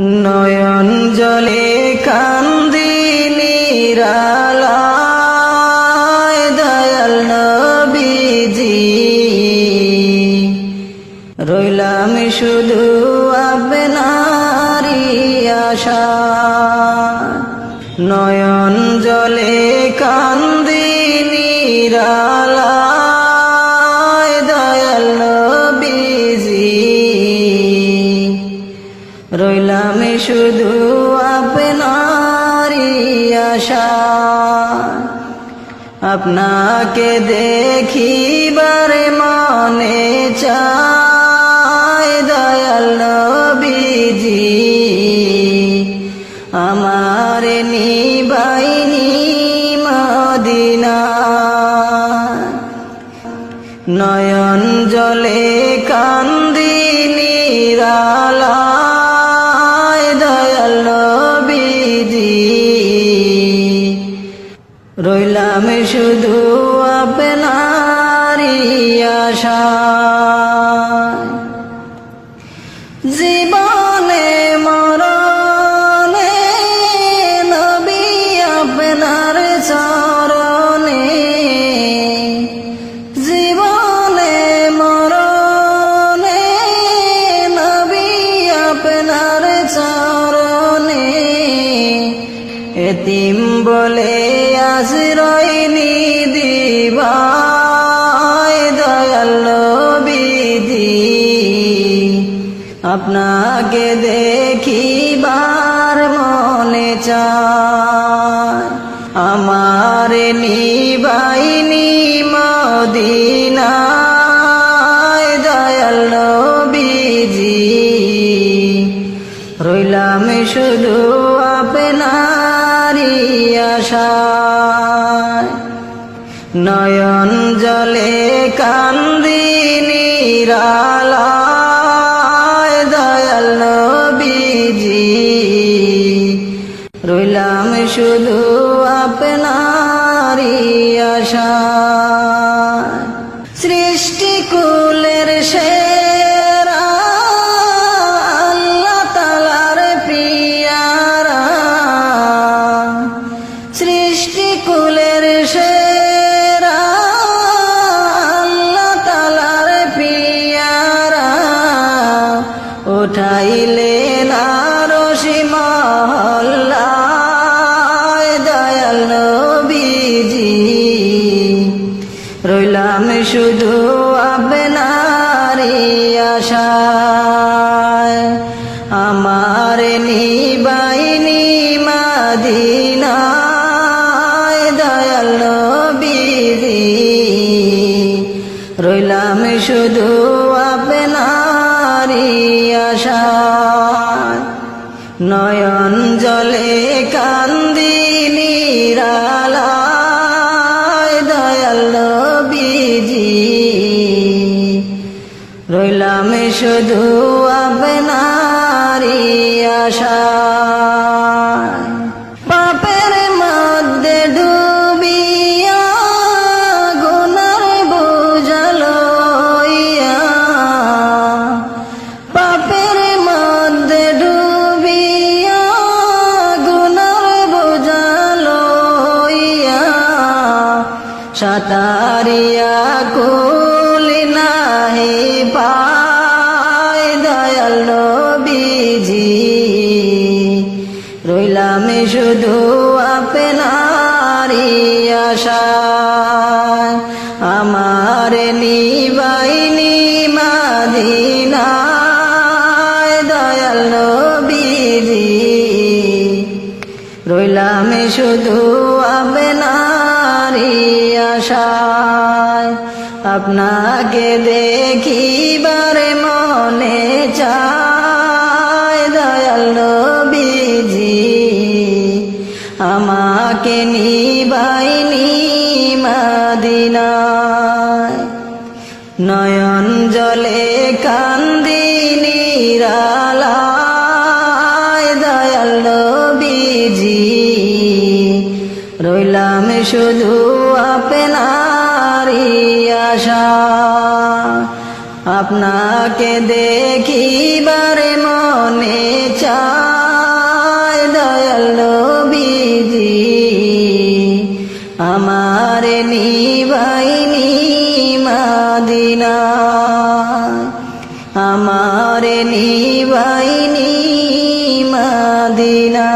নয়ন জলে কান্দি নিরালায় দয়াল নবীজি। রইলাম শুধু আপনারি আশা। নয়ন জলে কান্দি রইলাম শুধু আপনারি আশা। আপনাকে দেখিবারে মনে চায় দয়াল নবীজি। আমার নিবাইনি মদিনা। নয়ন জলে শুধু আপনারি আশা। জীবনে মরণে নবী আপনার চরণে। জীবনে মরণে নবী আপনার চরণে। এতিম বলে আশ্রয়নি দিবায় দয়াল নবীজি, আপনাকে দেখিবার মনে চায় আমার নিবাইনি মদিনায় দয়াল নবীজি। রইলাম শুধু আপনারি আশায়। নয়ন জলে কান্দি উঠাইলেন আরশি মহল্লায় দয়াল নবীজি। রইলাম শুধু আপনারি আশায়। আমার নিবাইনি মাদিনায় দয়াল নবীজি। রইলাম শুধু আপনারি আশায় নয়ন জলে কান্দি নিরালায়। দয়াল বিজি রইলাম শুধু আপনারি আশা। সাতারিয়া কুল নাহি পায় দয়াল নবীজি। রইলাম শুধু আপনারি আশায়। আমার নিবাইনি মাদিনায় দয়াল নবীজি। রইলাম শুধু আপনাকে দেখিবারে মনে চায় দয়াল নবীজি। আমাকে নিবাইনি মাদিনায়। নয়ন জলে কান্দি শুধু আপনারই আশা। আপনাকে দেখিবারে মনে চায় দয়াল বিজি আমার নিবাইনি মাদিনা। আমার নিবাইনি মাদিনা।